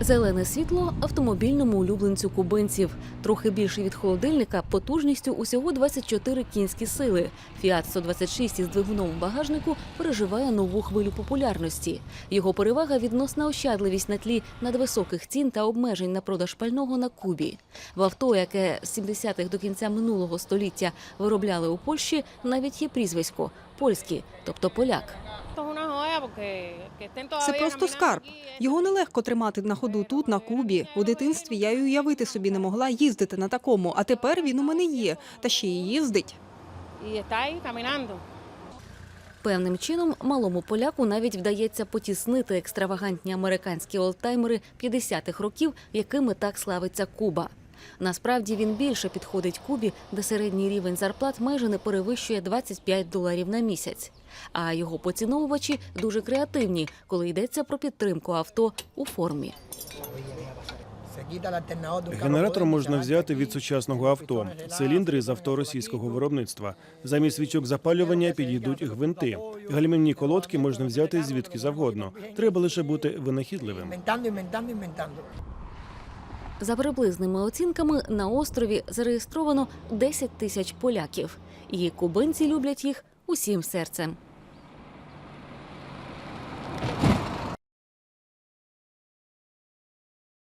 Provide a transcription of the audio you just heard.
Зелене світло автомобільному улюбленцю кубинців. Трохи більше від холодильника потужністю усього 24 кінські сили. Фіат 126 із двигуном у багажнику переживає нову хвилю популярності. Його перевага відносна ощадливість на тлі надвисоких цін та обмежень на продаж пального на Кубі. В авто, яке з 70-х до кінця минулого століття виробляли у Польщі, навіть є прізвисько польський, тобто поляк. Це просто скарб. Його нелегко тримати на ходу тут, на Кубі. У дитинстві я й уявити собі не могла їздити на такому, а тепер він у мене є, та ще й їздить. Певним чином малому поляку навіть вдається потіснити екстравагантні американські олдтаймери 50-х років, якими так славиться Куба. Насправді він більше підходить Кубі, де середній рівень зарплат майже не перевищує 25 доларів на місяць. А його поціновувачі дуже креативні, коли йдеться про підтримку авто у формі. Генератор можна взяти від сучасного авто. Циліндри з авто російського виробництва. Замість свічок запалювання підійдуть гвинти. Гальмівні колодки можна взяти звідки завгодно. Треба лише бути винахідливим. За приблизними оцінками на острові зареєстровано 10 тисяч поляків, і кубинці люблять їх усім серцем.